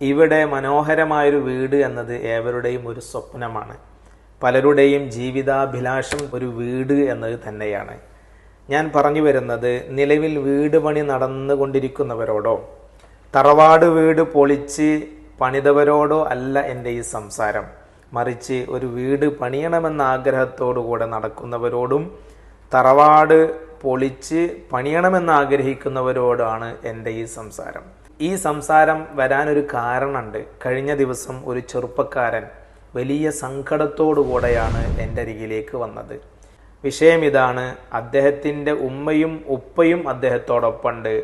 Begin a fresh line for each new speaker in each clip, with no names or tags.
ഇവിടെ മനോഹരമായൊരു വീട് എന്നത് ഏവരുടെയും ഒരു സ്വപ്നമാണ്. പലരുടെയും ജീവിതാഭിലാഷം ഒരു വീട് എന്നത് തന്നെയാണ്. ഞാൻ പറഞ്ഞു വരുന്നത് നിലവിൽ വീട് പണി നടന്നുകൊണ്ടിരിക്കുന്നവരോടോ തറവാട് വീട് പൊളിച്ച് പണിതവരോടോ അല്ല എന്റെ ഈ സംസാരം. മറിച്ച് ഒരു വീട് പണിയണമെന്ന ആഗ്രഹത്തോടു കൂടെ നടക്കുന്നവരോടും തറവാട് പൊളിച്ച് പണിയണമെന്ന് ആഗ്രഹിക്കുന്നവരോടാണ് എന്റെ ഈ സംസാരം. ഈ സംസാരം വരാനൊരു കാരണമുണ്ട് കഴിഞ്ഞ ദിവസം ഒരു ചെറുപ്പക്കാരൻ വലിയ സങ്കടത്തോടു കൂടെയാണ് എന്റെ അരികിലേക്ക് വന്നത്. വിഷയം ഇതാണ് അദ്ദേഹത്തിന്റെ ഉമ്മയും ഉപ്പയും അദ്ദേഹത്തോടൊപ്പമുണ്ട്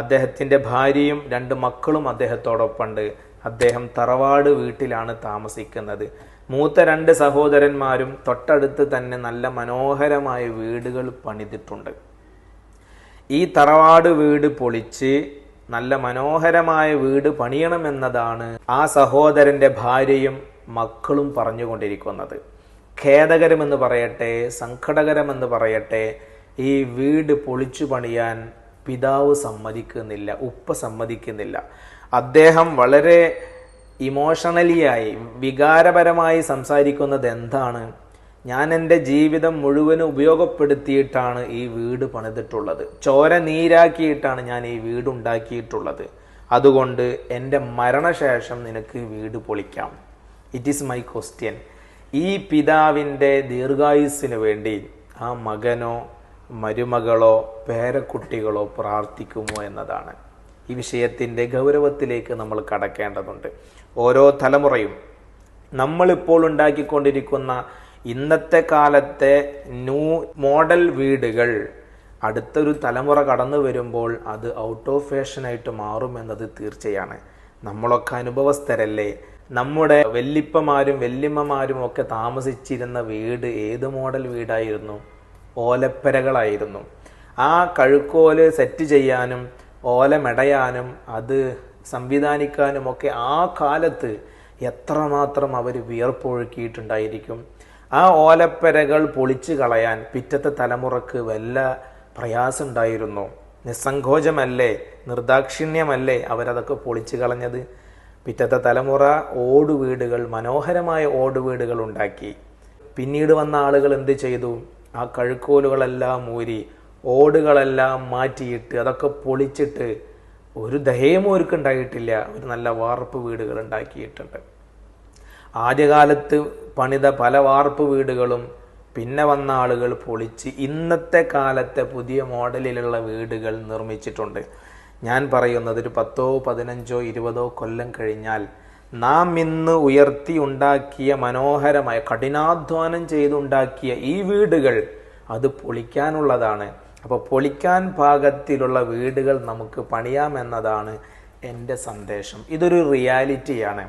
അദ്ദേഹത്തിന്റെ ഭാര്യയും രണ്ട് മക്കളും അദ്ദേഹത്തോടൊപ്പമുണ്ട് അദ്ദേഹം തറവാട് വീട്ടിലാണ് താമസിക്കുന്നത്. മൂത്ത രണ്ട് സഹോദരന്മാരും തൊട്ടടുത്ത് തന്നെ നല്ല മനോഹരമായ വീടുകൾ പണിതിട്ടുണ്ട്. ഈ തറവാട് വീട് പൊളിച്ച് നല്ല മനോഹരമായ വീട് പണിയണമെന്നതാണ് ആ സഹോദരന്റെ ഭാര്യയും മക്കളും പറഞ്ഞുകൊണ്ടിരിക്കുന്നത്. ഖേദകരമെന്ന് പറയട്ടെ സങ്കടകരമെന്ന് പറയട്ടെ ഈ വീട് പൊളിച്ചു പണിയാൻ പിതാവ് സമ്മതിക്കുന്നില്ല ഉപ്പ സമ്മതിക്കുന്നില്ല. അദ്ദേഹം വളരെ ഇമോഷണലിയായി വികാരപരമായി സംസാരിക്കുന്നത് എന്താണ്? ഞാൻ എന്റെ ജീവിതം മുഴുവനും ഉപയോഗപ്പെടുത്തിയിട്ടാണ് ഈ വീട് പണിതിട്ടുള്ളത്. ചോര നീരാക്കിയിട്ടാണ് ഞാൻ ഈ വീട് ഉണ്ടാക്കിയിട്ടുള്ളത്. അതുകൊണ്ട് എന്റെ മരണശേഷം നിനക്ക് വീട് പൊളിക്കാം. ഇറ്റ് ഈസ് മൈ ക്വസ്റ്റ്യൻ ഈ പിതാവിന്റെ ദീർഘായുസ്സിന് വേണ്ടി ആ മകനോ മരുമകളോ പേരക്കുട്ടികളോ പ്രാർത്ഥിക്കുമോ എന്നതാണ്. ഈ വിഷയത്തിന്റെ ഗൗരവത്തിലേക്ക് നമ്മൾ കടക്കേണ്ടതുണ്ട്. ഓരോ തലമുറയും നമ്മളിപ്പോൾ ഉണ്ടാക്കിക്കൊണ്ടിരിക്കുന്ന ഇന്നത്തെ കാലത്തെ ന്യൂ മോഡൽ വീടുകൾ അടുത്തൊരു തലമുറ കടന്നു വരുമ്പോൾ അത് ഔട്ട് ഓഫ് ഫാഷനായിട്ട് മാറുമെന്നത് തീർച്ചയാണ്. നമ്മളൊക്കെ അനുഭവസ്ഥരല്ലേ? നമ്മുടെ വല്ലിപ്പമാരും വല്യമ്മമാരും ഒക്കെ താമസിച്ചിരുന്ന വീട് ഏത് മോഡൽ വീടായിരുന്നു? ഓലപ്പരകളായിരുന്നു. ആ കഴുക്കോൽ സെറ്റ് ചെയ്യാനും ഓലമെടയാനും അത് സംവിധാനിക്കാനും ഒക്കെ ആ കാലത്ത് എത്രമാത്രം അവർ വിയർപ്പൊഴുക്കിയിട്ടുണ്ടായിരിക്കും? ആ ഓലപ്പരകൾ പൊളിച്ചു കളയാൻ പിറ്റത്തെ തലമുറയ്ക്ക് വല്ല പ്രയാസമുണ്ടായിരുന്നു? നിസ്സങ്കോചമല്ലേ നിർദാക്ഷിണ്യമല്ലേ അവരതൊക്കെ പൊളിച്ചു കളഞ്ഞത്? പിറ്റത്തെ തലമുറ ഓട് വീടുകൾ മനോഹരമായ ഓട് വീടുകൾ ഉണ്ടാക്കി. പിന്നീട് വന്ന ആളുകൾ എന്ത് ചെയ്തു? ആ കഴുക്കോലുകളെല്ലാം ഊരി ഓടുകളെല്ലാം മാറ്റിയിട്ട് അതൊക്കെ പൊളിച്ചിട്ട് ഒരു ദഹയും ഉണ്ടായിട്ടില്ല ഒരു നല്ല വാർപ്പ് വീടുകൾ ഉണ്ടാക്കിയിട്ടുണ്ട്. ആദ്യകാലത്ത് പണിത പല വാർപ്പ് വീടുകളും പിന്നെ വന്ന ആളുകൾ പൊളിച്ച് ഇന്നത്തെ കാലത്തെ പുതിയ മോഡലിലുള്ള വീടുകൾ നിർമ്മിച്ചിട്ടുണ്ട്. ഞാൻ പറയുന്നത് ഒരു പത്തോ പതിനഞ്ചോ ഇരുപതോ കൊല്ലം കഴിഞ്ഞാൽ നാം ഇന്ന് ഉയർത്തി ഉണ്ടാക്കിയ മനോഹരമായ കഠിനാധ്വാനം ചെയ്തുണ്ടാക്കിയ ഈ വീടുകൾ അത് പൊളിക്കാനുള്ളതാണ്. അപ്പോൾ പൊളിക്കാൻ പാകത്തിലുള്ള വീടുകൾ നമുക്ക് പണിയാമെന്നതാണ് എന്റെ സന്ദേശം. ഇതൊരു റിയാലിറ്റിയാണ്.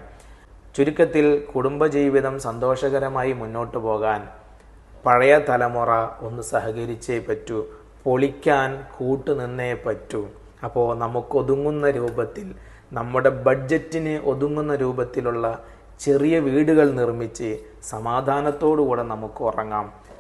ചുരുക്കത്തിൽ കുടുംബജീവിതം സന്തോഷകരമായി മുന്നോട്ടു പോകാൻ പഴയ തലമുറ ഒന്ന് സഹകരിച്ചേ പറ്റൂ പൊളിക്കാൻ കൂട്ടുനിന്നേ പറ്റൂ. അപ്പോൾ നമുക്കൊതുങ്ങുന്ന രൂപത്തിൽ നമ്മുടെ ബഡ്ജറ്റിന് ഒതുങ്ങുന്ന രൂപത്തിലുള്ള ചെറിയ വീടുകൾ നിർമ്മിച്ച് സമാധാനത്തോടു കൂടെ നമുക്ക് ഉറങ്ങാം.